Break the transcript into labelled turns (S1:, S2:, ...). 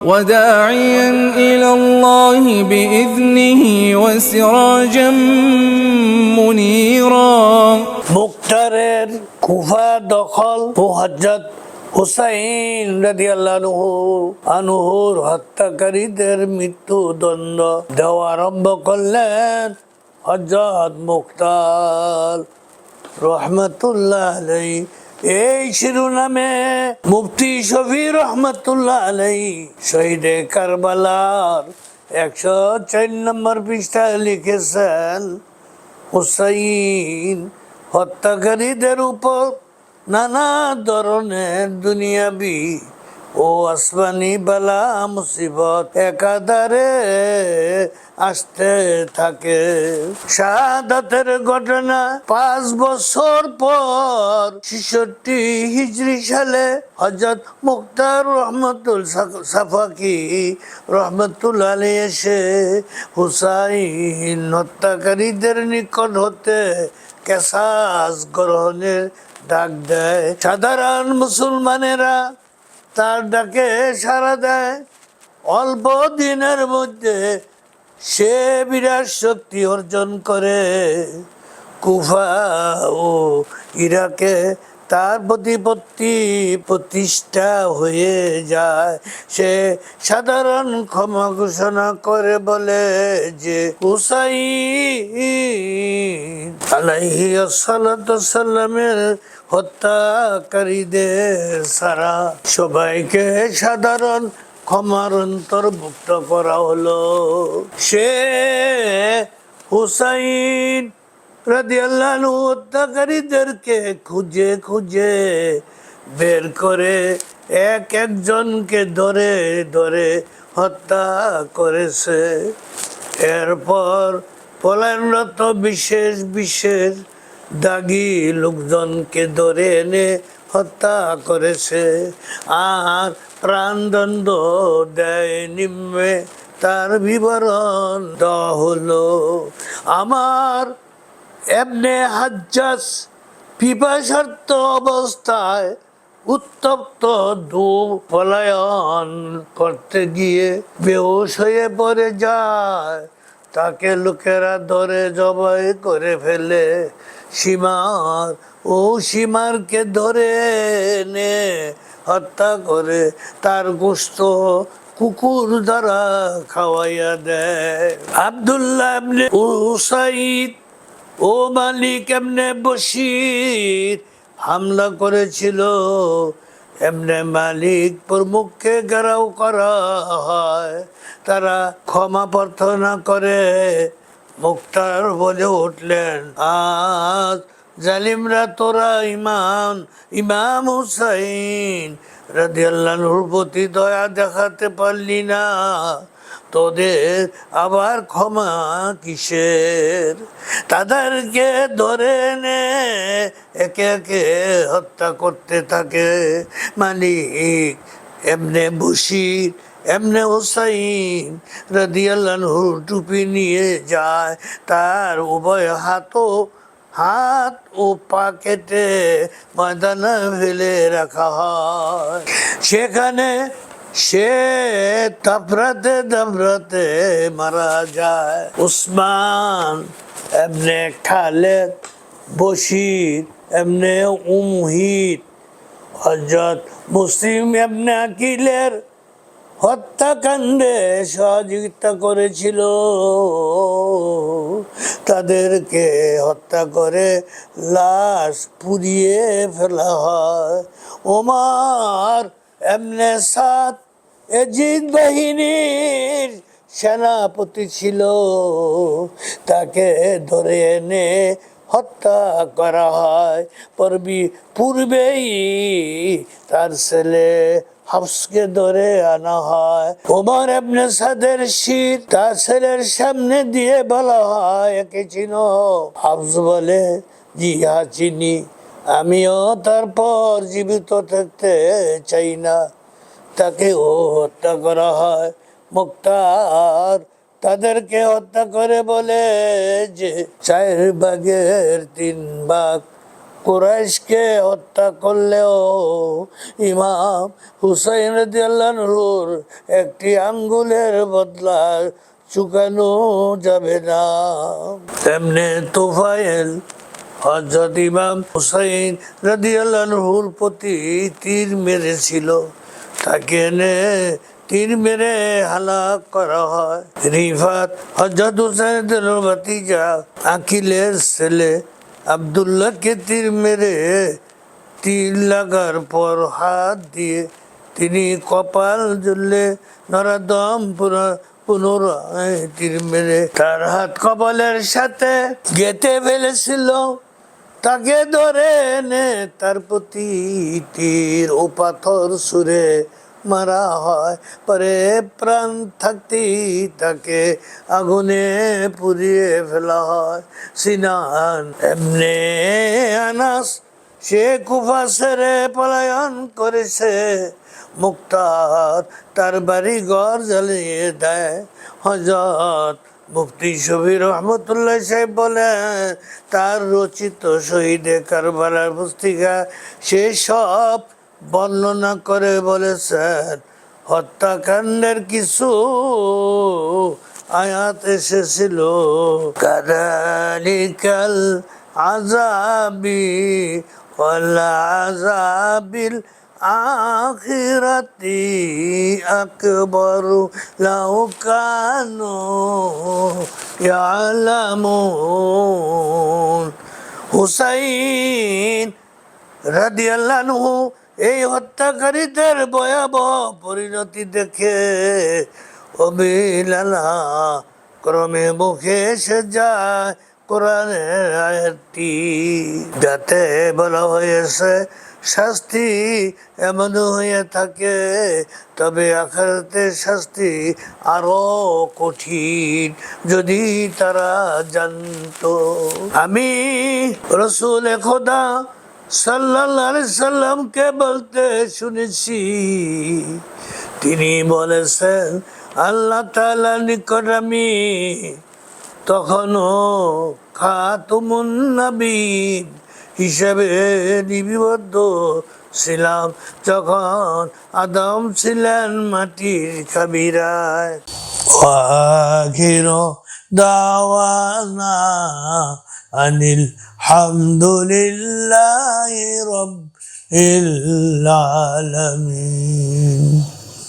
S1: وداعيا إلى الله بإذنه وسراجا منيرا
S2: মুক্তারের কুফা দখল ও হজরত হুসাইন রাদিয়াল্লাহু আনহুর হত্যাকারীদের মৃত্যুদণ্ড দেওয়া আরম্ভ করলেন হজরত মুক্তার রহমতুল্লাহ আলাই এই শিরোনামে মুফতি শফি রহমতুল্লাহ আলাই শহীদে কারবালার একশো চার নম্বর পৃষ্ঠায় লিখেছেন, হুসাইন, হত্যাকারীদের উপর নানা ধরনের দুনিয়াবি ও আসমানি বালা মুসিবত একাধারে আসতে থাকে। শাহাদাতের ঘটনা পাঁচ বছর পর ছেষট্টি হিজরি সালে হজরত মুক্তার রহমতুল সাফাকি রহমতুল আলী এসে হুসাইন হত্যাকারীদের নিকট হতে কেসাস গ্রহণের ডাক দেয়। সাধারণ মুসলমানেরা তার ডাকে সারা দেয়। অল্প দিনের মধ্যে সে বিরাট শক্তি অর্জন করে। কুফা ও ইরাকে তার প্রতিপত্তি প্রতিষ্ঠা হয়ে যায়। সে সাধারণ ক্ষমা ঘোষণা করে বলে যে, হুসাইন আলাইহি সাল্লামের হত্যাকারীদের সারা। সবাইকে সাধারণ ক্ষমার অন্তর্ভুক্ত করা হলো। সে হুসাইন রাদিয়াল্লাহু হত্যাকারীদেরকে খুঁজে খুঁজে বের করে এক একজনকে ধরে ধরে হত্যা করেছে। এরপর পলায়নরত বিশেষ বিশেষ দাগি লোকজনকে ধরে এনে হত্যা করেছে। আর প্রাণদণ্ড দেয় নিম্নে তার বিবরণ দেওয়া হলো। আমার এমনি হাজ্জাস পিপাসার্থ অবস্থায় উত্তপ্ত দু পলায়ন করতে গিয়ে বেহুশ হয়ে পড়ে যায়। তাকে লোকেরা ধরে জবাই করে ফেলে। সীমার, ও সীমারকে ধরে নে, হত্যা করে তার গোস্ত কুকুর দ্বারা খাওয়াইয়া দেয়। আবদুল্লাহ এমনি উসাইদ ও মালিক এমনে বসির হামলা করেছিল। এমনে মালিক প্রমুখকে গেরাও করা হয়, তারা ক্ষমা প্রার্থনা করে। মুক্তার বলে উঠলেন, আজ জালিমরা তোরা ইমাম ইমাম হুসাইন, রাদিয়াল্লাহুর প্রতি দয়া দেখাতে পারলি না। তোদের আবার ক্ষমা কিসের? তাদেরকে ধরে নে, একে একে হত্যা করতে থাকে। মালিক এমনে বসির এমনে হোসাইন রাদিয়াল্লাহুর টুপি নিয়ে যায়, তার উভয় হাতও হাত ও পা কেটে ময়দানে ফেলে রাখা হয়। সেখানে সে তাপরাতে দাবরাতে মারা যায়। উসমান এমনে খালেদ, বশির এমনে উমহিত হজরত মুসলিম এমনে আকিলের হত্যাকাণ্ডে সহযোগিতা করেছিল। তাদেরকে হত্যা করে লাশ পুড়িয়ে ফেলা হয়। ওমার এমনে সাত এজিদ বাহিনীর সেনাপতি ছিল। তাকে ধরে এনে হত্যা করা হয়। পূর্বী, পূর্বেই তার ছেলে হাফসকে ধরে আনা হয়। ওমর এমনি সাদের শীত তার ছেলের সামনে দিয়ে বলা হয়, একে চিনো। হাফস বলে জি হা চিনি। আমিও তারপর জীবিত থাকতে চাই না। তাকে ও হত্যা করা হয়। মুক্তার তাদেরকে হত্যা করে বলে যে, চার ভাগের তিন ভাগ কুরাইশকে হত্যা করলেও ইমাম হুসাইন রাদিয়াল্লাহুর একটি আঙ্গুলের বদলা চুকানো যাবে না। তেমনি তোফায়েল হজরত ইমাম হুসাইন রাদিয়াল্লাহুর প্রতি তীর মেরেছিল। তাকে এনে তীর মেরে হালাক করা হয়। রিফাত হজরত হুসাইনের ভাতিজা আকিলের ছেলে আবদুল্লাহকে তীর মেরে তীর লাগার পর হাত দিয়ে তিনি কপাল জ্বললে নরাদম পুরা পুনরায় তীর মেরে তার হাত কপালের সাথে গেতে ফেলেছিল। তাকে ধরে এনে তার প্রতি তীর ও পাথর সুরে মারা হয়। পরে প্রাণ থাকতেই তাকে আগুনে পুড়িয়ে ফেলা হয়। সিনান এমনি আনাস, সে কুফা সেরে পলায়ন করেছে। মুক্তার তার বাড়ি ঘর জ্বালিয়ে দেয়। হজরত মুফতি শবির রহমতুল্লাহ সাহেব বলেন, তার রচিত শহীদে কারবালার পুস্তিকা, সে সব বর্ণনা করে বলেছেন, হত্যাকাণ্ডের কিছু আয়াত এসেছিল। কাদালিকাল আজাবি আজাবিল আখিরাতি আকবরু লাউ কানু ইয়ালামুন। হুসাইন রাদিয়াল্লাহু এই হত্যাকারীদের ভয়াবহ পরিণতি দেখে অবিলালা ক্রমে মুখে এসে যায় কোরআনের আয়াতটি। যাতে বলা হয়েছে, শাস্তি এমন হয়ে থাকে, তবে আখারাতে শাস্তি আরও কঠিন যদি তারা জানতো। আমি রসুল খোদা সাল্লাহ সাল্লামকে বলতে শুনেছি। তিনি বলেছেন, আল্লাহ তালা নিকট আমি তখনও খাতুমুন নবীন হিসেবে লিপিবদ্ধ ছিলাম যখন আদম ছিলেন মাটির আখির দাওয়ানা আনিল হামদুলিল্লাহ রব আলামিন।